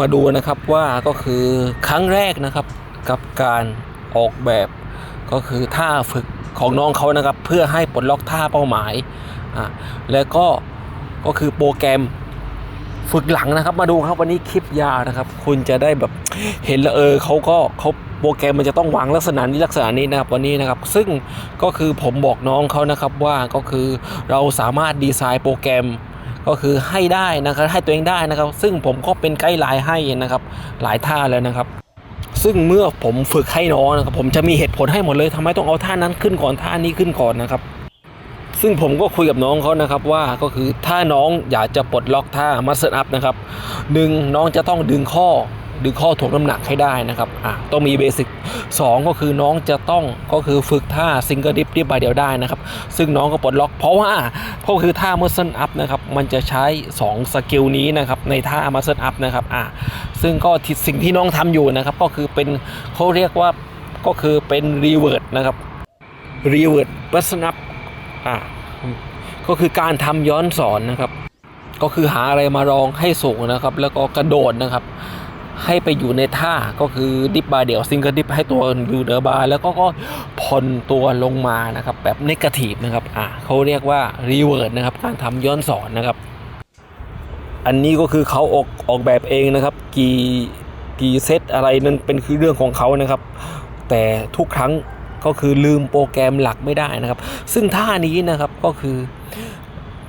มาดูนะครับว่าก็คือครั้งแรกนะครับกับการออกแบบก็คือท่าฝึกของน้องเขานะครับ เพื่อให้ปลดล็อกท่าเป้าหมายอ่าแล้วก็ก็คือโปรแกรมฝึกหลังนะครับ มาดูครับวันนี้คลิปยาวนะครับ คุณจะได้แบบเห็นแล้วเออเขาก็เขาโปรแกรมมันจะต้องวางลักษณะนี้ลักษณะนี้นะครับวันนี้นะครับ ซึ่งก็คือผมบอกน้องเขานะครับว่าก็คือเราสามารถดีไซน์โปรแกรม ก็คือให้ได้นะครับให้ตัวเองได้นะครับ ซึ่งผมก็เป็นไกด์ไลน์ให้นะครับ หลายท่าแล้วนะครับ ซึ่งเมื่อผมฝึกให้น้องนะครับ ผมจะมีเหตุผลให้หมดเลยทำไมต้องเอาท่านั้นขึ้นก่อนท่านี้ขึ้นก่อนนะครับ ซึ่งผมก็คุยกับน้องเขานะครับว่าก็คือถ้าน้องอยากจะปลดล็อกท่ามัสเซอัพนะครับหนึ่งน้องจะต้องดึงข้อ ดึงข้อถ่วงน้ำหนักให้ได้นะครับอะต้องมีเบสิกสองก็คือน้องจะต้องก็คือฝึกท่าซิงเกิลดิฟดิฟบาเดียวได้นะครับ ซึ่งน้องก็ปลดล็อก เพราะว่าก็คือท่ามัสเซอัพนะครับมันจะใช้ 2 สกิลนี้นะครับในท่ามัสเซอัพนะครับอะซึ่งก็สิ่งที่น้องทำอยู่นะครับ ก็คือเป็นเขาเรียกว่าก็คือเป็นรีเวิร์ดนะครับรีเวิร์ดมัสเซอัพอะก็คือการทำย้อนสอนนะครับ ก็คือหาอะไรมารองให้สูงนะครับ แล้วก็กระโดดนะครับ ให้ไปอยู่ในท่าก็คือดิฟบาร์เดี่ยวซิงเกิลดิฟให้ตัวอยู่เหนือบาร์แล้วก็ก็ผ่อนตัวลงมานะครับแบบเนกทีฟนะครับอ่าเขาเรียกว่ารีเวิร์ดนะครับการทำย้อนสอนนะครับ อันนี้ก็คือเขาออกออกแบบเองนะครับ กี่กี่เซตอะไรนั้นเป็นคือเรื่องของเขานะครับ แต่ทุกครั้งก็คือลืมโปรแกรมหลักไม่ได้นะครับ ซึ่งท่านี้นะครับก็คือ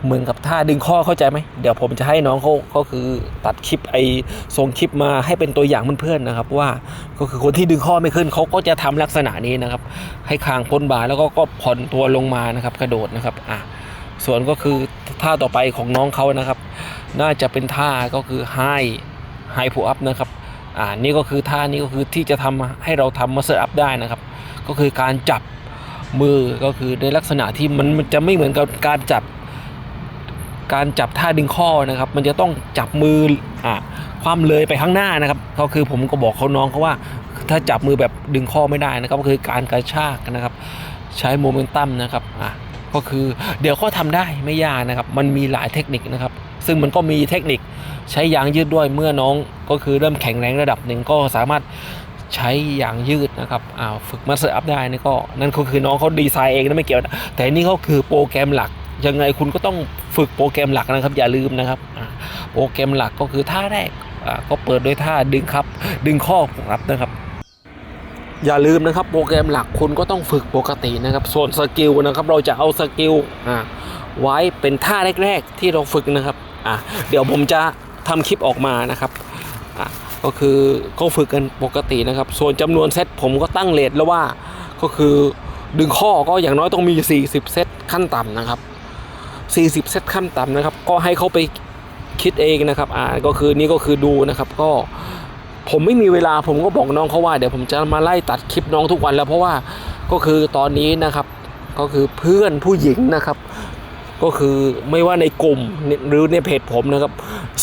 เหมือนกับท่าดึงข้อเข้าใจไหมเดี๋ยวผมจะให้น้องเขาก็คือตัดคลิปไอส่งคลิปมาให้เป็นตัวอย่างเพื่อนๆนะครับว่าก็คือคนที่ดึงข้อไม่ขึ้นเขาก็จะทำลักษณะนี้นะครับ ให้คางพ้นบ่าแล้วก็ก็ผ่อนตัวลงมานะครับ กระโดดนะครับอะส่วนก็คือท่าต่อไปของน้องเขานะครับ น่าจะเป็นท่าก็คือไฮไฮพูอัพนะครับอ่านี่ก็คือท่านี้ก็คือที่จะทำให้เราทำมาเซอร์อัพได้นะครับ ก็คือการจับมือก็คือในลักษณะที่มันมันจะไม่เหมือนกับการจับ การจับท่าดึงข้อนะครับ มันจะต้องจับมืออะความเลยไปข้างหน้านะครับก็คือผมก็บอกเขาน้องเขาว่า ถ้าจับมือแบบดึงข้อไม่ได้นะครับก็คือการกระชากนะครับ ใช้โมเมนตัมนะครับอะก็คือเดี๋ยวก็ทำได้ไม่ยากนะครับ มันมีหลายเทคนิคนะครับ ซึ่งมันก็มีเทคนิคใช้ยางยืดด้วยเมื่อน้องก็คือเริ่มแข็งแรงระดับหนึ่งก็สามารถใช้ยางยืดนะครับอ่าฝึกมาสเตอร์อัพได้นี่ก็นั่นก็คือน้องเขาดีไซน์เองนะไม่เกี่ยวนะแต่นี่ก็คือโปรแกรมหลัก ยังไงคุณก็ต้องฝึกโปรแกรมหลักนะครับ อย่าลืมนะครับ โปรแกรมหลักก็คือท่าแรกก็เปิดด้วยท่าดึงครับ ดึงข้อครับนะครับ อย่าลืมนะครับ โปรแกรมหลักคุณก็ต้องฝึกปกตินะครับ ส่วนสกิลนะครับ เราจะเอาสกิลไว้เป็นท่าแรก ๆ ที่เราฝึกนะครับเดี๋ยวผมจะทำคลิปออกมานะครับก็คือก็ฝึกกันปกตินะครับ ส่วนจำนวนเซตผมก็ตั้งเลทแล้วว่าก็คือดึงข้อก็อย่างน้อยต้องมี 40 เซตขั้นต่ำนะครับ 40 เซตขั้นต่ำนะครับ ก็ให้เขาไปคิดเองนะครับ อ่า ก็คือนี่ก็คือดูนะครับ ก็ผมไม่มีเวลาผมก็บอกน้องเขาว่าเดี๋ยวผมจะมาไล่ตัดคลิปน้องทุกวันแล้วเพราะว่าก็คือตอนนี้นะครับ ก็คือเพื่อนผู้หญิงนะครับ ก็คือไม่ว่าในกลุ่มหรือในเพจผมนะครับ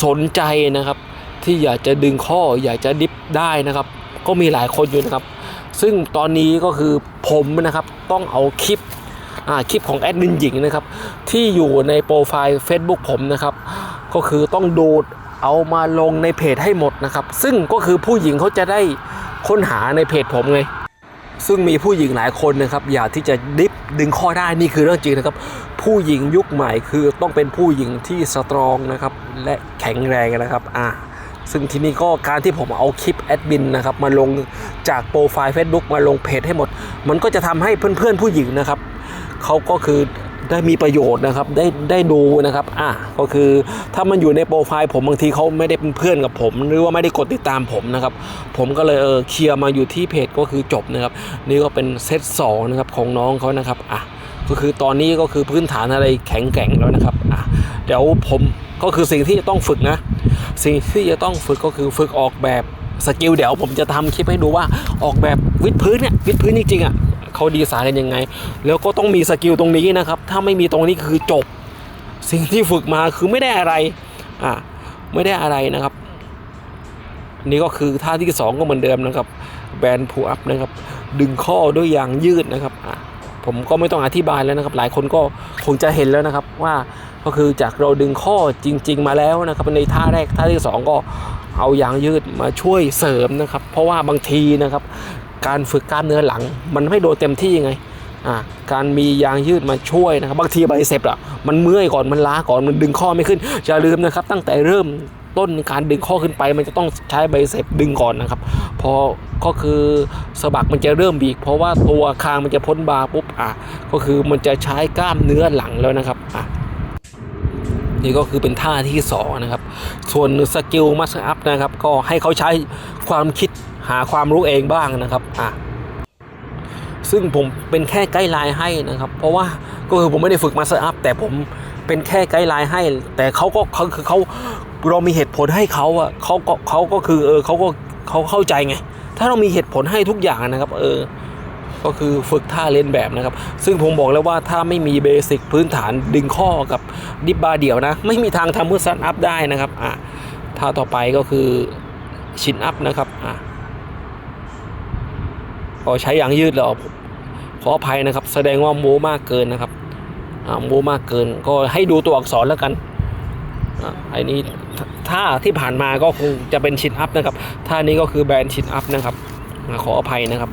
สนใจนะครับ ที่อยากจะดึงข้ออยากจะดิฟได้นะครับ ก็มีหลายคนอยู่นะครับ ซึ่งตอนนี้ก็คือผมนะครับต้องเอาคลิป คลิปของแอดมินหญิงนะครับ ที่อยู่ในโปรไฟล์ Facebook ผมนะครับ ก็คือต้องดูดเอามาลงในเพจให้หมดนะครับ ซึ่งก็คือผู้หญิงเขาจะได้ค้นหาในเพจผมไง ซึ่งมีผู้หญิงหลายคนนะครับ อยากที่จะดิฟดึงข้อได้นี่คือเรื่องจริงนะครับ ผู้หญิงยุคใหม่คือต้องเป็นผู้หญิงที่สตรองนะครับ และแข็งแรงนะครับอ่าซึ่งทีนี้ก็การที่ผมเอาคลิปแอดมินนะครับมาลงจากโปรไฟล์ Facebook มาลงเพจให้หมด มันก็จะทำให้เพื่อนๆผู้หญิงนะครับ เขาก็คือได้มีประโยชน์นะครับได้ได้ดูนะครับอะก็คือถ้ามันอยู่ในโปรไฟล์ผมบางทีเขาไม่ได้เป็นเพื่อนกับผม หรือว่าไม่ได้กดติดตามผมนะครับ ผมก็เลยเออเคลียร์มาอยู่ที่เพจก็คือจบนะครับ นี่ก็เป็นเซตสองนะครับของน้องเขานะครับอะก็คือตอนนี้ก็คือพื้นฐานอะไรแข็งแกร่งแล้วนะครับอะเดี๋ยวผมก็คือสิ่งที่จะต้องฝึกนะ สิ่งที่จะต้องฝึกก็คือฝึกออกแบบสกิลเดี๋ยวผมจะทำคลิปให้ดูว่าออกแบบวิดพื้นเนี่ยวิดพื้นจริงๆอะ เขาดีไซน์กันยังไง แล้วก็ต้องมีสกิลตรงนี้นะครับ ถ้าไม่มีตรงนี้คือจบ สิ่งที่ฝึกมาคือไม่ได้อะไรอะไม่ได้อะไรนะครับนี่ก็คือท่าที่สองก็เหมือนเดิมนะครับแบนพูอัพนะครับ ดึงข้อด้วยยางยืดนะครับผมก็ไม่ต้องอธิบายแล้วนะครับ หลายคนก็คงจะเห็นแล้วนะครับว่าก็คือจากเราดึงข้อจริง ๆ มาแล้วนะครับในท่าแรกท่าที่สองก็เอายางยืดมาช่วยเสริมนะครับ เพราะว่าบางทีนะครับ การฝึกกล้ามเนื้อหลัง มันไม่โดนเต็มที่ไงอ่าการมียางยืดมาช่วยนะครับบางทีไบเซปอะมันเมื่อยก่อนมันล้าก่อนมันดึงข้อไม่ขึ้นอย่าลืมนะครับตั้งแต่เริ่มต้นการดึงข้อขึ้นไป มันจะต้องใช้ไบเซปดึงก่อนนะครับ พอก็คือสะบักมันจะเริ่มบีกเพราะว่าตัวคางมันจะพ้นบาปุ๊บอะก็คือมันจะใช้กล้ามเนื้อหลังแล้วนะครับอะนี่ก็คือเป็นท่าที่สองนะครับ ส่วนสกิลมัสอัพนะครับ ก็ให้เขาใช้ความคิด หาความรู้เองบ้างนะครับอะซึ่งผมเป็นแค่ไกด์ไลน์ให้นะครับ เพราะว่าก็คือผมไม่ได้ฝึกมาสอัพแต่ผมเป็นแค่ไกด์ไลน์ให้ แต่เขาก็เขาคือเขาเรามีเหตุผลให้เขาอะเขาก็เขาก็คือเออเขาก็เขาเข้าใจไง ถ้าเรามีเหตุผลให้ทุกอย่างนะครับ เออ ก็คือฝึกท่าเล่นแบบนะครับ ซึ่งผมบอกแล้วว่าถ้าไม่มีเบสิกพื้นฐานดึงข้อกับดิบบาเดี่ยวนะ ไม่มีทางทำมือซันอัพได้นะครับอะท่าต่อไปก็คือชินอัพนะครับอะ ก็ใช้อย่างยืดเหรอขออภัยนะครับ แสดงว่าโมมากเกินนะครับโมมากเกิน ก็ให้ดูตัวอักษรแล้วกันอะไอ้นี้ท่าที่ผ่านมาก็คงจะเป็นชินอัพนะครับท่านี้ก็คือแบรนด์ชินอัพนะครับขออภัยนะครับ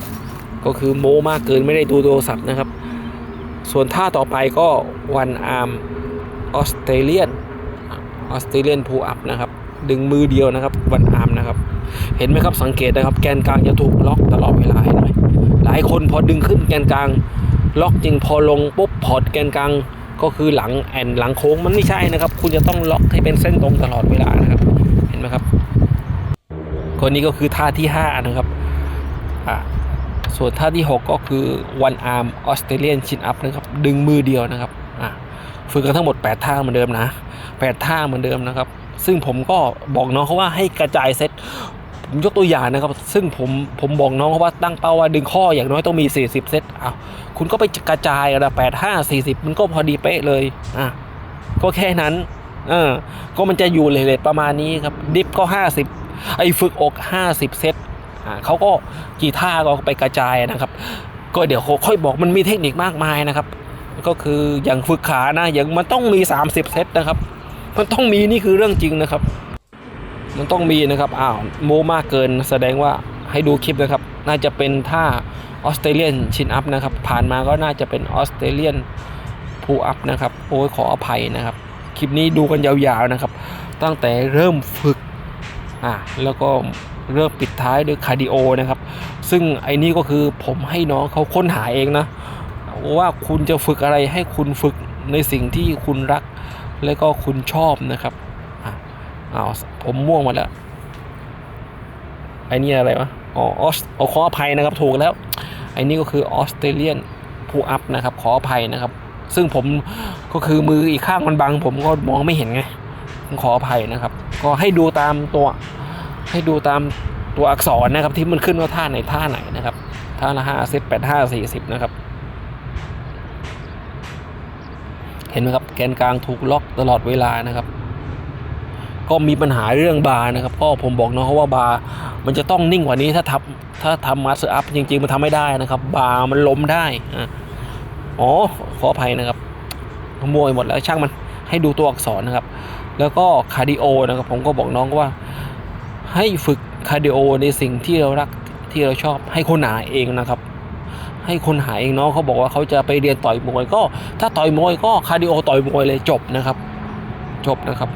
ก็คือโมมากเกินไม่ได้ดูโทรศัพท์นะครับ ส่วนท่าต่อไปก็วันอาร์มออสเตรเลียนออสเตรเลียนพูอัพนะครับ ดึงมือเดียวนะครับวันอาร์มนะครับ เห็นไหมครับสังเกตนะครับ แกนกลางจะถูกล็อกตลอดเวลาเห็นไหม หลายคนพอดึงขึ้นแกนกลาง ล็อกจริงพอลงปุ๊บพอดแกนกลางก็คือหลังแอนหลังโค้งมันไม่ใช่นะครับ คุณจะต้องล็อกให้เป็นเส้นตรงตลอดเวลานะครับ เห็นไหมครับ คนนี้ก็คือท่าที่ห้านะครับอ่าส่วนท่าที่ 6 ก็คือ one arm Australian chin up นะครับ ดึงมือเดียวนะครับอะฝึกกันทั้งหมด 8 ท่าเหมือนเดิมนะ 8 ท่าเหมือนเดิมนะครับ ซึ่งผมก็บอกน้องเขาว่าให้กระจายเซต ผมยกตัวอย่างนะครับ ซึ่งผมผมบอกน้องเขาว่าตั้งเป้าว่าดึงข้ออย่างน้อยต้องมี 40 เซตอ้าวคุณก็ไปกระจายนะ8 5 40มันก็พอดีเป๊ะเลยอะก็แค่นั้นเออก็มันจะอยู่เลทประมาณนี้ครับ ดิฟก็ 50 ไอ้ฝึกอก 50 เซตอ่าเขาก็กี่ท่าก็ไปกระจายนะครับ ก็เดี๋ยวค่อยบอกมันมีเทคนิคมากมายนะครับ ก็คืออย่างฝึกขานะอย่างมันต้องมี 30 เซตนะครับ มันต้องมีนี่คือเรื่องจริงนะครับ มันต้องมีนะครับอ้าวโมมากเกินแสดงว่าให้ดูคลิปนะครับ น่าจะเป็นท่าออสเตรเลียนชินอัพนะครับ ผ่านมาก็น่าจะเป็นออสเตรเลียนพูอัพนะครับโอ้ยขออภัยนะครับ คลิปนี้ดูกันยาวๆนะครับ ตั้งแต่เริ่มฝึกอะแล้วก็เริ่มปิดท้ายด้วยคาร์ดิโอนะครับ ซึ่งไอ้นี่ก็คือผมให้น้องเขาค้นหาเองนะว่าคุณจะฝึกอะไรให้คุณฝึกในสิ่งที่คุณรัก และก็คุณชอบนะครับ อ้าวผมม่วงหมาแล้วไอ้นี่อะไรวะอ๋อออสอ๋อขออภัยนะครับถูกแล้วไอ้นี่ก็คือออสเตรเลียนพูอัพนะครับ ขออภัยนะครับ ซึ่งผมก็คือมืออีกข้างมันบัง ผมก็มองไม่เห็นไงขออภัยนะครับ ก็ให้ดูตามตัว ให้ดูตามตัวอักษรนะครับ ที่มันขึ้นว่าท่าไหนท่าไหนนะครับท่าละห้าสิบแปดห้าสี่สิบนะครับ เห็นไหมครับแกนกลางถูกล็อกตลอดเวลานะครับ ก็มีปัญหาเรื่องบาร์นะครับก็ผมบอกน้องเขาว่าบาร์มันจะต้องนิ่งกว่านี้ถ้าทำถ้าทำมาสเตอร์อัพจริง ๆ มันทำไม่ได้นะครับ บาร์มันล้มได้อ๋อขออภัยนะครับขโมยหมดแล้วช่างมันให้ดูตัวอักษรนะครับ แล้วก็คาร์ดิโอนะครับ ผมก็บอกน้องว่า ให้ฝึกคาร์ดิโอในสิ่งที่เรารักที่เราชอบให้คนหาเองนะครับ ให้คนหาเองเนาะเขาบอกว่าเขาจะไปเรียนต่อยมวยก็ ถ้าต่อยมวยก็คาร์ดิโอต่อยมวยเลยจบนะครับ จบนะครับ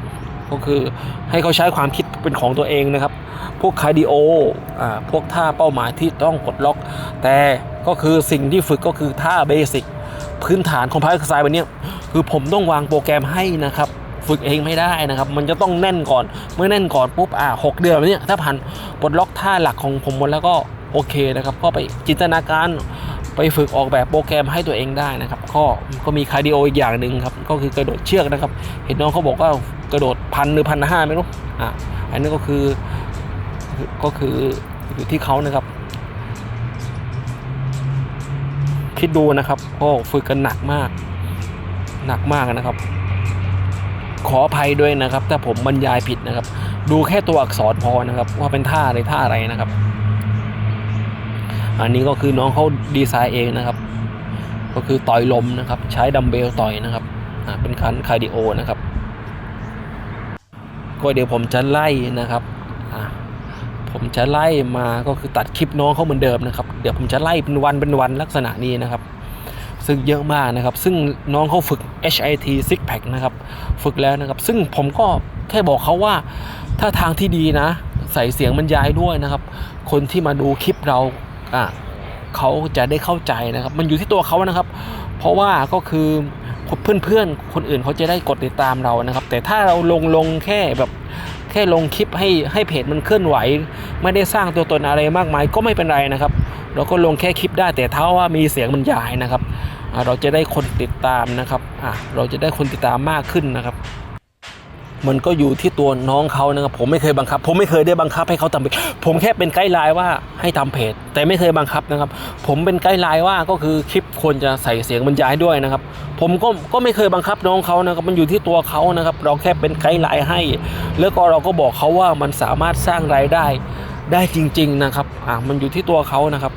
ก็คือให้เขาใช้ความคิดเป็นของตัวเองนะครับ พวกคาร์ดิโออ่าพวกท่าเป้าหมายที่ต้องกดล็อก แต่ก็คือสิ่งที่ฝึกก็คือท่าเบสิกพื้นฐานของพาร์ทไซด์วันนี้คือผมต้องวางโปรแกรมให้นะครับ ฝึกเองไม่ได้นะครับ มันจะต้องแน่นก่อน เมื่อแน่นก่อนปุ๊บอ่าหกเดือนแบบนี้ถ้าผ่านปลดล็อกท่าหลักของผมหมดแล้วก็โอเคนะครับ ก็ไปจินตนาการ ไปฝึกออกแบบโปรแกรมให้ตัวเองได้นะครับ ก็ก็มีคาร์ดิโออีกอย่างหนึ่งครับ ก็คือกระโดดเชือกนะครับ เห็นน้องเขาบอกว่ากระโดดพันหรือพันห้าไม่รู้อ่าอันนี้ก็คือก็คืออยู่ที่เขานะครับ คิดดูนะครับก็ฝึกกันหนักมาก หนักมากนะครับ ขออภัยด้วยนะครับ ถ้าผมบรรยายผิดนะครับ ดูแค่ตัวอักษรพอนะครับ ว่าเป็นท่าอะไรท่าอะไรนะครับ อันนี้ก็คือน้องเขาดีไซน์เองนะครับ ก็คือต่อยลมนะครับ ใช้ดัมเบลต่อยนะครับเป็นการคาร์ดิโอนะครับ ก็เดี๋ยวผมจะไล่นะครับผมจะไล่มาก็คือตัดคลิปน้องเขาเหมือนเดิมนะครับ เดี๋ยวผมจะไล่เป็นวันเป็นวันลักษณะนี้นะครับ ซึ่งเยอะมากนะครับ ซึ่งน้องเขาฝึก HIT Six Pack นะครับ ฝึกแล้วนะครับ ซึ่งผมก็แค่บอกเขาว่าถ้าทางที่ดีนะ ใส่เสียงบรรยายด้วยนะครับ คนที่มาดูคลิปเรา อะเขาจะได้เข้าใจนะครับ มันอยู่ที่ตัวเขานะครับ เพราะว่าก็คือเพื่อนๆ คนอื่นเขาจะได้กดติดตามเรานะครับ แต่ถ้าเราลงลงแค่แบบแค่ลงคลิปให้ให้เพจมันเคลื่อนไหว ไม่ได้สร้างตัวตนอะไรมากมายก็ไม่เป็นไรนะครับ เราก็ลงแค่คลิปได้แต่เท่าว่ามีเสียงบรรยายนะครับ เราจะได้คนติดตามนะครับเราจะได้คนติดตามมากขึ้นนะครับ มันก็อยู่ที่ตัวน้องเขานะครับผมไม่เคยบังคับ ผมไม่เคยได้บังคับให้เขาทำเพจผมแค่เป็นไกด์ไลน์ว่าให้ทำเพจแต่ไม่เคยบังคับนะครับ ผมเป็นไกด์ไลน์ว่าก็คือคลิปควรจะใส่เสียงบรรยายด้วยนะครับ ผมก็ก็ไม่เคยบังคับน้องเขานะครับมันอยู่ที่ตัวเขานะครับ เราแค่เป็นไกด์ไลน์ให้ แล้วก็เราก็บอกเขาว่ามันสามารถสร้างรายได้ได้จริง ๆนะครับอะมันอยู่ที่ตัวเขานะครับ